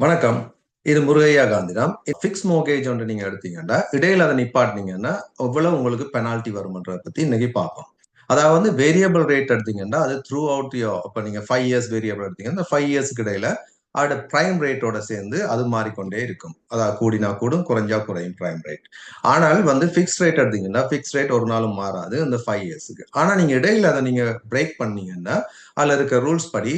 வணக்கம். இது முருகையா காந்திராம். Fix mortgage ஒன்று நீங்க எடுத்தீங்கன்னா இடையில அதை நிப்பாட்டினீங்கன்னா எவ்வளவு உங்களுக்கு பெனால்ட்டி வரும்ன்றத பத்தி இன்னைக்கு பார்ப்போம். அதாவது வந்து வேரியபிள் ரேட் எடுத்தீங்கன்னா அது த்ரூ அவுட் யோ இப்போ நீங்க ஃபைவ் இயர்ஸ் வேரியபிள் எடுத்தீங்கன்னா ஃபைவ் இயர்ஸ்க்கு இடையில அதோட பிரைம் ரேட்டோட சேர்ந்து அது மாறிக்கொண்டே இருக்கும். அதாவது கூடினா கூடும் குறைஞ்சா குறையும் பிரைம் ரேட் ஆனால் வந்து ஃபிக்ஸ் ரேட் எடுத்தீங்கன்னா ஃபிக்ஸ் ரேட் ஒரு நாளும் மாறாது அந்த ஃபைவ் இயர்ஸுக்கு ஆனால் நீங்கள் இடையில அதை நீங்கள் பிரேக் பண்ணீங்கன்னா அதில் இருக்க ரூல்ஸ் படி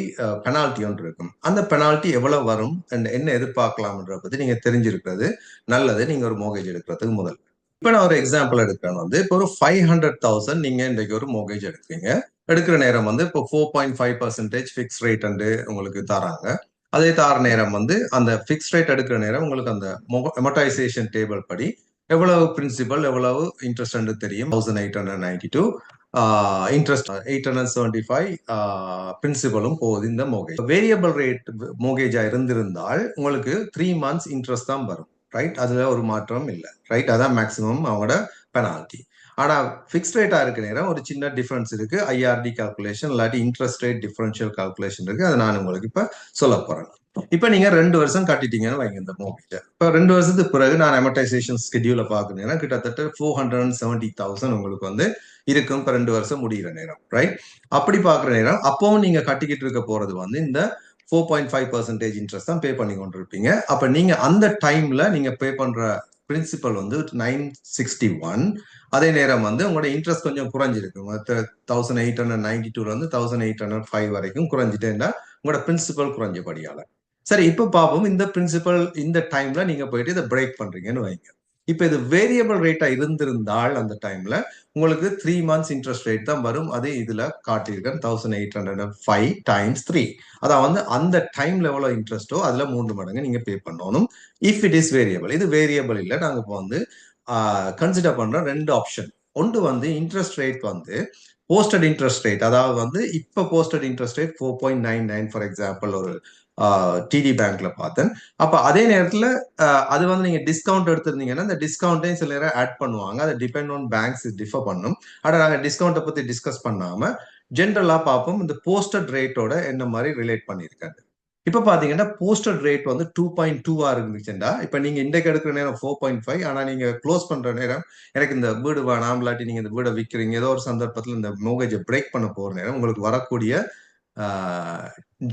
பெனால்ட்டி ஒன்று இருக்கும். அந்த பெனால்ட்டி எவ்வளோ வரும் என்ன எதிர்பார்க்கலாம்ன்றத பற்றி நீங்கள் தெரிஞ்சிருக்கிறது நல்லது. நீங்கள் ஒரு மோகேஜ் எடுக்கிறதுக்கு முதல் இப்போ நான் ஒரு எக்ஸாம்பிள் எடுக்கிறேன் வந்து இப்போ ஒரு ஃபைவ் ஹண்ட்ரட் தௌசண்ட் நீங்கள் இன்றைக்கு ஒரு மோகேஜ் எடுக்கிறீங்க. எடுக்கிற நேரம் வந்து இப்போ four point five percentage fix rate உங்களுக்கு தராங்க. அதே தார நேரம் வந்து அந்த ஃபிக்ஸ் ரேட் எடுக்கிற நேரம் உங்களுக்கு அந்த எமோட்டைசேஷன் டேபிள் படி எவ்வளவு பிரின்சிபல் எவ்வளவு இன்ட்ரெஸ்ட் தெரியும். Thousand eight hundred ninety two interest eight hundred seventy five பிரின்சிபலும் போகுது இந்த மோகேஜ் வேரியபிள் ரேட் மோகேஜா இருந்திருந்தால் உங்களுக்கு த்ரீ மந்த்ஸ் இன்ட்ரெஸ்ட் தான் வரும். ரைட் அதுல ஒரு மாற்றம் இல்லை. ரைட் அதான் மேக்சிமம் அவங்களோட பெனால்ட்டி ஆனா ஃபிக்ஸ் ரேட்டா இருக்க நேரம் ஒரு சின்ன டிஃபரன்ஸ் இருக்கு. ஐஆர்டி கால்குலேஷன் இல்லாட்டி இன்ட்ரெஸ்ட் ரேட் டிஃபரன்ஷியல் கால்குலேஷன் இருக்கு. அதை நான் உங்களுக்கு இப்ப சொல்ல போறேன். இப்ப நீங்க ரெண்டு வருஷம் கட்டிட்டீங்கன்னு வைங்க இந்த மோகேஜ இப்ப ரெண்டு வருஷத்துக்கு பிறகு நான் அமர்டைசேஷன் ஸ்கெடியூல பாக்குறேன்னா கிட்டத்தட்ட four hundred and seventy thousand உங்களுக்கு வந்து இருக்கும். இப்ப ரெண்டு வருஷம் முடிகிற நேரம் ரைட் அப்படி பாக்குற நேரம் அப்பவும் நீங்க கட்டிக்கிட்டு இருக்க போறது வந்து இந்த four point five percentage interest தான் பே பண்ணி கொண்டு இருப்பீங்க அப்ப நீங்க அந்த டைம்ல நீங்க பே பண்ற பிரின்சிபல் வந்து நைன் சிக்ஸ்டி ஒன் அதே நேரம் வந்து உங்களோட இன்ட்ரெஸ்ட் கொஞ்சம் குறைஞ்சிருக்கு. தௌசண்ட் எயிட் ஹண்ட்ரட் நைன்டி டூல இருந்து தௌசண்ட் எயிட் ஹண்ட்ரட் ஃபைவ் வரைக்கும் குறைஞ்சிட்டேன்னா உங்களோட பிரின்சிபல் குறைஞ்சபடியால. சரி இப்ப பார்ப்போம் இந்த பிரின்சிபல் இந்த டைம்ல நீங்க போயிட்டு இதை பிரேக் பண்றீங்கன்னு வைங்க. இப்போ இது வேரியபிள் ரேட்டா இருந்திருந்தால் அந்த டைம்ல உங்களுக்கு த்ரீ மந்த்ஸ் இன்ட்ரெஸ்ட் ரேட் தான் வரும். அதே இதுல காட்டியிருக்கேன் thousand eight hundred five times three அதான் வந்து அந்த டைம்ல எவ்வளோ இன்ட்ரெஸ்ட்டோ அதுல மூன்று மடங்கு நீங்க பே பண்ணணும். இஃப் இட் இஸ் வேரியபிள் இது வேரியபிள் இல்லை. நாங்கள் இப்போ வந்து கன்சிடர் பண்ற ரெண்டு ஆப்ஷன் ஒன்று வந்து இன்ட்ரெஸ்ட் ரேட் வந்து போஸ்டட் இன்ட்ரெஸ்ட் ரேட் அதாவது வந்து இப்போ posted interest rate four point nine nine for example ஒரு டிடி பேங்க்ல பார்த்தேன். அப்ப அதே நேரத்துல அது வந்து நீங்க டிஸ்கவுண்ட் எடுத்திருந்தீங்கன்னா அந்த டிஸ்கவுண்ட்டையும் சில நேரம் ஆட் பண்ணுவாங்க. அதை டிபெண்ட் ஆன் பேங்க்ஸ் டிஃபர் பண்ணும். ஆனா நாங்க டிஸ்கவுண்ட்டை பத்தி டிஸ்கஸ் பண்ணாம ஜென்ரலா பார்ப்போம். இந்த போஸ்டட் ரேட்டோட என்ன மாதிரி ரிலேட் பண்ணியிருக்காங்க. இப்ப பாத்தீங்கன்னா போஸ்டட் ரேட் வந்து டூ பாயிண்ட் டூவாக இருந்துச்சுண்டா. இப்ப நீங்க இன்றைக்கு எடுக்கிற நேரம் ஃபோர் பாயிண்ட் ஃபைவ் ஆனா நீங்க க்ளோஸ் பண்ற நேரம் எனக்கு இந்த வீடு வேணாம் இல்லாட்டி நீங்க இந்த வீடை விற்கிறீங்க ஏதோ ஒரு சந்தர்ப்பத்தில் இந்த மோகேஜை பிரேக் பண்ண போற நேரம் உங்களுக்கு வரக்கூடிய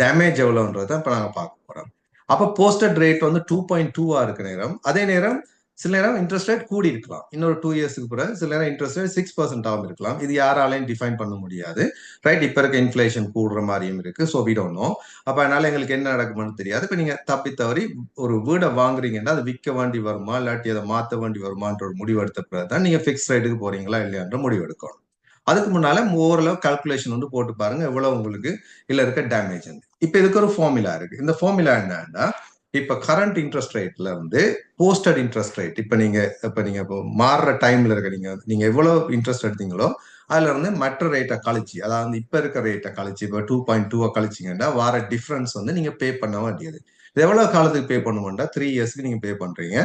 டேமேஜ் எவ்வளோன்றத இப்போ நாங்கள் பார்க்க போகிறோம் அப்போ போஸ்டட் ரேட் வந்து டூ பாயிண்ட் டூவாக இருக்க நேரம். அதே நேரம் சில நேரம் இன்ட்ரெஸ்ட் ரேட் கூடி இருக்கலாம். இன்னொரு டூ இயர்ஸ்க்கு கூட சில நேரம் இன்ட்ரெஸ்ட் ரேட் சிக்ஸ் பர்சன்டாகவும் இருக்கலாம். இது யாராலையும் டிஃபைன் பண்ண முடியாது. ரைட் இப்போ இருக்க இன்ஃப்ளேஷன் கூடுற மாதிரியும் இருக்கு. ஸோ விடணும் அப்போ அதனால எங்களுக்கு என்ன நடக்கும்னு தெரியாது. இப்போ நீங்கள் தப்பி தவறி ஒரு வீடை வாங்குறீங்கன்னா அது விற்க வேண்டி வருமா? இல்லாட்டி அதை மாற்ற வேண்டி வருமான்ற ஒரு முடிவு எடுத்த பிறகு தான் நீங்கள் ஃபிக்ஸ் ரேட்டுக்கு போறீங்களா? இல்லையான்ற முடிவு எடுக்கணும். அதுக்கு முன்னால ஓரளவு கால்குலேஷன் வந்து போட்டு பாருங்க எவ்வளவு உங்களுக்கு இல்ல இருக்க டேமேஜ் வந்து. இப்ப இதுக்கு ஒரு ஃபார்முலா இருக்கு. இந்த ஃபார்முலா என்னன்னா இப்ப கரண்ட் இன்ட்ரெஸ்ட் ரேட்ல இருந்து போஸ்டட் இன்ட்ரெஸ்ட் ரேட் இப்ப நீங்க இப்ப நீங்க இப்போ மாறுற டைம்ல இருக்க நீங்க நீங்க எவ்வளவு இன்ட்ரெஸ்ட் எடுத்தீங்களோ அதுல இருந்து மற்ற ரேட்டை கழிச்சு அதாவது இப்ப இருக்க ரேட்டை கழிச்சு இப்போ டூ பாயிண்ட் டூவை கழிச்சிங்கன்னா வர டிஃபரன்ஸ் வந்து நீங்க பே பண்ண வேண்டியது. இது எவ்வளவு காலத்துக்கு பே பண்ணுவோம்டா? த்ரீ இயர்ஸ்க்கு நீங்க பே பண்றீங்க.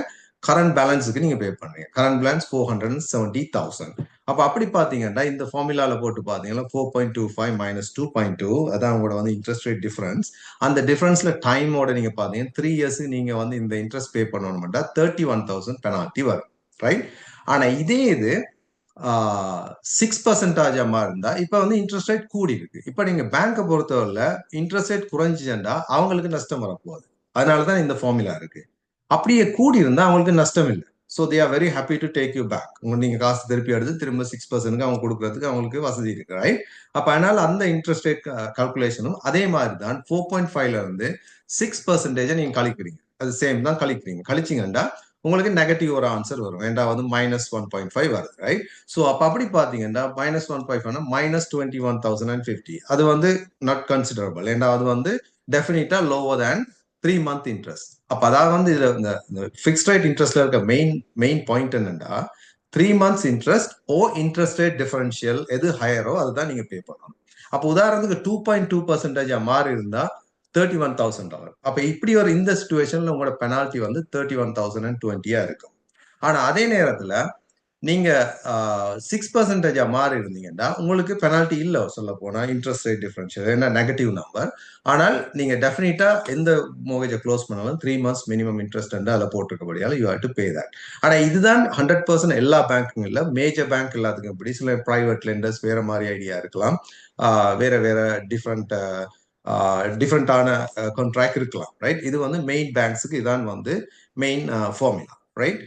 கரண்ட் பேலன்ஸுக்கு நீங்க பே பண்றீங்க. Current balance four hundred and seventy thousand அப்ப அப்படி பாத்தீங்கன்னா இந்த ஃபார்முலால போட்டு பாத்தீங்கன்னா four point two five minus two point two அதான் உங்களோட வந்து இன்ட்ரெஸ்ட் ரேட் டிஃபரன்ஸ் அந்த டிஃபரன்ஸ்ல டைமோட நீங்க பாத்தீங்கன்னா த்ரீ இயர்ஸ்க்கு நீங்க வந்து இந்த இன்ட்ரெஸ்ட் பே பண்ணணும்னா தேர்ட்டி ஒன் தௌசண்ட் பெனால்ட்டி வரும். ரைட் ஆனா இதே இது சிக்ஸ் பர்சன்டேஜ் அம்மா இருந்தா இப்ப வந்து இன்ட்ரெஸ்ட் ரேட் கூடி இருக்கு. இப்ப நீங்க பேங்கை பொறுத்தவரையில இன்ட்ரெஸ்ட் ரேட் குறைஞ்சிச்சா அவங்களுக்கு நஷ்டம் வரப்போகுது. அதனாலதான் இந்த ஃபார்முலா இருக்கு. அப்படியே கூடி இருந்தா அவங்களுக்கு நஷ்டம் இல்லை. So they are very happy to take you back உங்க நீங்க காசு திருப்பி எடுத்து திரும்ப சிக்ஸ் பர்சன்ட்க்கு அவங்க கொடுக்கறதுக்கு அவங்களுக்கு வசதி இருக்கு ரைட் அப்ப அதனால அந்த இன்ட்ரெஸ்ட் ரேட் கால்குலேஷனும் அதே மாதிரி தான் ஃபோர் பாயிண்ட் ஃபைவ்ல இருந்து சிக்ஸ் பர்சன்டேஜை நீங்க கழிக்கிறீங்க. அது சேம் தான் கழிக்கிறீங்க. கழிச்சிங்கன்னா உங்களுக்கு நெகட்டிவ் ஒரு ஆன்சர் வரும். ஏண்டா வந்து மைனஸ் ஒன் பாயிண்ட் ஃபைவ் வருது ரைட் ஸோ அப்போ அப்படி பார்த்தீங்கன்னா minus one point ஃபைவ்னா minus twenty one thousand and fifty அது வந்து நாட் கன்சிடரபிள் ஏண்டா அது வந்து டெஃபினட்டா lower than three month interest அப்ப அதாவது வந்து இதுல இந்த ஃபிக்ஸ்ட் ரேட் இன்ட்ரெஸ்ட்ல இருக்க மெயின் மெயின் பாயிண்ட் என்னன்னா three months interest or interest rate differential எது ஹையரோ அதுதான் நீங்க பே பண்ணணும். அப்போ உதாரணத்துக்கு டூ பாயிண்ட் டூ பர்சன்டேஜா மாறி இருந்தா தேர்ட்டி ஒன் தௌசண்ட் டாலர் அப்ப இப்படி ஒரு இந்த சுச்சுவேஷன்ல உங்களோட பெனால்ட்டி வந்து தேர்ட்டி ஒன் தௌசண்ட் அண்ட் டுவெண்ட்டியா இருக்கும். ஆனா அதே நேரத்துல நீங்க சிக்ஸ் பர்சன்டேஜா மாறி இருந்தீங்கன்னா உங்களுக்கு பெனால்ட்டி இல்லை சொல்ல போனா இன்ட்ரெஸ்ட் ரேட் டிஃபரன்ஷியல் என்ன நெகட்டிவ் நம்பர் ஆனால் நீங்க டெஃபினட்டா எந்த மோகேஜை க்ளோஸ் பண்ணாலும் த்ரீ மந்த்ஸ் மினிமம் இன்ட்ரெஸ்ட் வந்து அதில் போட்டிருக்கபடியால you have to pay that ஆனா இதுதான் ஹண்ட்ரட் பர்சன்ட் எல்லா பேங்க்கும் இல்லை. மேஜர் பேங்க் எல்லாத்துக்கும் இப்படி சில பிரைவேட் லெண்டர்ஸ் வேற மாதிரி ஐடியா இருக்கலாம். வேற வேற டிஃப்ரெண்ட் டிஃப்ரெண்டான கான்ட்ராக்ட் இருக்கலாம் ரைட் இது வந்து மெயின் பேங்க்ஸுக்கு இதான் வந்து மெயின் ஃபார்முலா ரைட்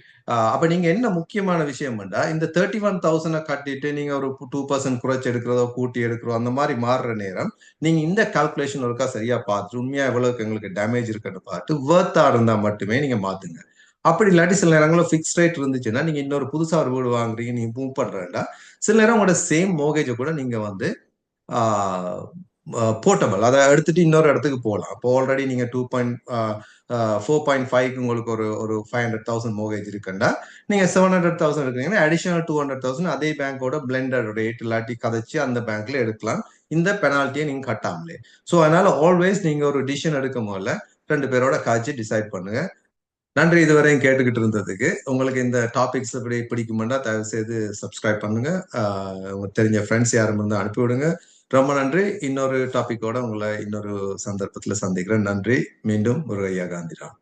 அப்ப நீங்க என்ன முக்கியமான விஷயம் இந்த தேர்ட்டி ஒன் தௌசண்டை கட்டிட்டு நீங்க ஒரு டூ பர்சன்ட் குறைச்சி எடுக்கிறதோ கூட்டி எடுக்கிறோம் அந்த மாதிரி மாறுற நேரம் நீங்க இந்த கால்குலேஷன் ஒருக்கா சரியா பார்த்து உண்மையா எவ்வளவுக்கு எங்களுக்கு டேமேஜ் இருக்குன்னு பார்த்து வேர்த்தா இருந்தா மட்டுமே நீங்க மாத்துங்க. அப்படி இல்லாட்டி சில நேரங்களும் ஃபிக்ஸ் ரேட் இருந்துச்சுன்னா நீங்க இன்னொரு புதுசா ஒரு வீடு வாங்குறீங்க நீங்க மூவ் பண்றேன்டா. சில நேரம் உங்களோட சேம் மோகேஜை கூட நீங்க வந்து போர்ட்டபிள் அதை எடுத்துட்டு இன்னொரு இடத்துக்கு போகலாம். இப்போ ஆல்ரெடி நீங்க டூ பாயிண்ட் ஃபோர் பாயிண்ட் ஃபைவ்க்கு உங்களுக்கு ஒரு ஒரு ஃபைவ் ஹண்ட்ரட் தௌசண்ட் மோகேஜ் இருக்குண்டா நீங்க செவன் ஹண்ட்ரட் தௌசண்ட் எடுக்கிறீங்கன்னா அடிஷனல் டூ ஹண்ட்ரட் தௌசண்ட் அதே பேங்கோட பிளெண்டட் ரேட் இல்லாட்டி கதைச்சு அந்த பேங்க்ல எடுக்கலாம். இந்த பெனால்ட்டியை நீங்க கட்டாமலே. ஸோ அதனால ஆல்வேஸ் நீங்க ஒரு டிசிஷன் எடுக்கும் போல ரெண்டு பேரோட காய்ச்சி டிசைட் பண்ணுங்க. நன்றி இதுவரையும் கேட்டுக்கிட்டு இருந்ததுக்கு. உங்களுக்கு இந்த டாபிக்ஸ் இப்படி பிடிக்குமெண்டா தயவு செய்து சப்ஸ்கிரைப் பண்ணுங்க உங்களுக்கு தெரிஞ்ச ஃப்ரெண்ட்ஸ் யாரும் இருந்தால் அனுப்பிவிடுங்க. ரொம்ப நன்றி. இன்னொரு டாபிக்கோட உங்களை இன்னொரு சந்தர்ப்பத்தில் சந்திக்கிறேன். நன்றி. மீண்டும் முருகையா காந்திராம்.